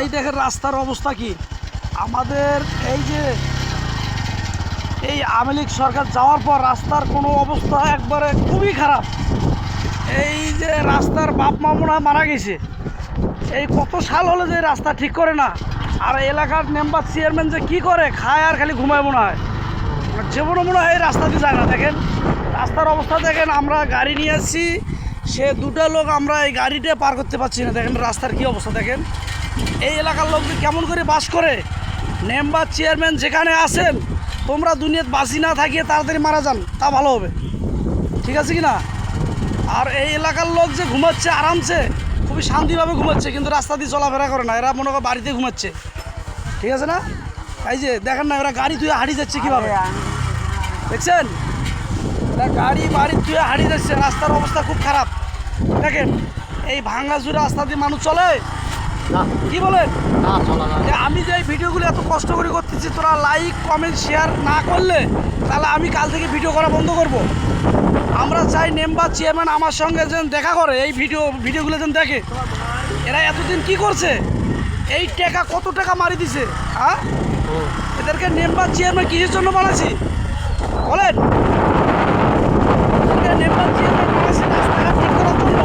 এই দেখেন রাস্তার অবস্থা কি? আমাদের এই যে এই আওয়ামী সরকার যাওয়ার পর রাস্তার কোনো অবস্থা একবারে খুবই খারাপ। এই যে রাস্তার বাপ মা মনে হয় মারা গেছে। এই কত সাল হলো যে রাস্তা ঠিক করে না। আর এলাকার মেম্বার চেয়ারম্যান যে কি করে, খায় আর খালি ঘুমায় মনে হয়। জীবনে মনে হয় এই রাস্তা দিয়ে যায় না। দেখেন, রাস্তার অবস্থা দেখেন, আমরা গাড়ি নিয়ে আসছি সে দুটো লোক আমরা এই গাড়িটা পার করতে পারছি না। দেখেন রাস্তার কি অবস্থা দেখেন। এই এলাকার লোক যে কেমন করে বাস করে? মেম্বার চেয়ারম্যান যেখানে আছেন তোমরা দুনিয়াত বাসি না থাকিয়ে তাড়াতাড়ি মারা যান তা ভালো হবে। ঠিক আছে কি না আর এই এলাকার লোক যে ঘুমাচ্ছে আরামসে খুবই শান্তিভাবে ঘুমাচ্ছে কিন্তু রাস্তা দিয়ে চলাফেরা করে না। এরা মনে করে বাড়িতে ঘুমাচ্ছে। ঠিক আছে না? এই যে দেখেন না এরা গাড়ি তুই হারিয়ে যাচ্ছে কীভাবে? দেখছেন? গাড়ি বাড়ি তুই হারিয়ে যাচ্ছে রাস্তার অবস্থা খুব খারাপ। দেখেন এই ভাঙাচুরা রাস্তা দিয়ে মানুষ চলে? কি বলেন আমি যে এই ভিডিওগুলো এত কষ্ট করে করতেছি তোরা লাইক কমেন্ট শেয়ার না করলে তাহলে আমি কাল থেকে ভিডিও করা বন্ধ করব। আমরা চাই মেম্বার চেয়ারম্যান আমার সঙ্গে যেন দেখা করে এই ভিডিও ভিডিওগুলো যেন দেখে। এরা এতদিন কি করছে? এই টাকা কত টাকা মারি দিছে হ্যাঁ? এদেরকে মেম্বার চেয়ারম্যান কিসের জন্য বানাচ্ছি বলেন ওদেরকে মেম্বার চেয়ারম্যান বানাচ্ছি রাস্তাঘাট ঠিক করার জন্য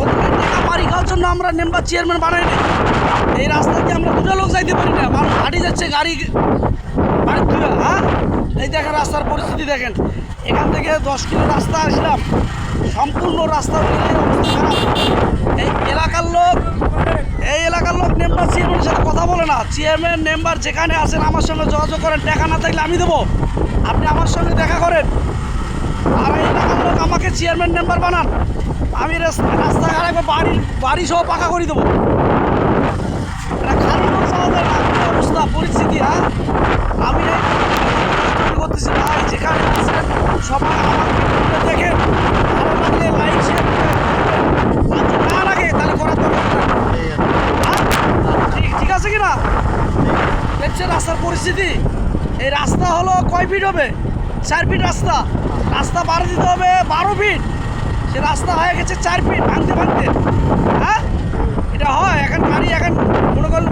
ওদেরকে টাকা মারি খাওয়ার জন্য আমরা মেম্বার চেয়ারম্যান বানাই বানাইনি এই রাস্তা দিয়ে আমরা দুটো লোক যাইতে পারি না? মানুষ হাঁটি যাচ্ছে, গাড়ি বাড়ির থেকে হ্যাঁ? এই দেখেন রাস্তার পরিস্থিতি দেখেন। এখান থেকে দশ কিলো রাস্তা আসলাম। সম্পূর্ণ রাস্তা এই এলাকার লোক, এই এলাকার লোক মেম্বার চেয়ারম্যানের সাথে কথা বলে না। চেয়ারম্যান মেম্বার যেখানে আছেন আমার সঙ্গে যোগাযোগ করেন। টাকা না থাকলে আমি দেবো। আপনি আমার সঙ্গে দেখা করেন। আর এই এলাকার লোক আমাকে চেয়ারম্যান মেম্বার বানান। আমি রাস্তা রাস্তাঘাট একবার বাড়ি বাড়ি সহ পাকা করে দেবো। এটা খালি যায় না অবস্থা, পরিস্থিতি হ্যাঁ? আমি করতেছি ভাই যেখানে আছেন সবাই আমার দেখেন না লাগে, তাহলে করার দরকার হ্যাঁ? ঠিক আছে কি না রাস্তার পরিস্থিতি? এই রাস্তা হলো কয় ফিট হবে? চার ফিট রাস্তা। রাস্তা বাড়ে দিতে হবে বারো ফিট সে রাস্তা হয়ে গেছে চার ফিট ভাঙতে ভাঙতে। হ্যাঁ? এটা হয়, এখন গাড়ি, এখন মনে করেন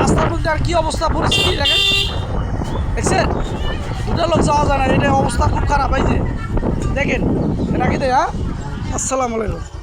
রাস্তার মধ্যে আর কী অবস্থা, পরিস্থিতি দেখেন। দেখছেন? দুটো লোক যাওয়া যায় না, এটা অবস্থা খুব খারাপ হয়েছে দেখেন রাখি দেয়? হ্যাঁ আসসালামু আলাইকুম।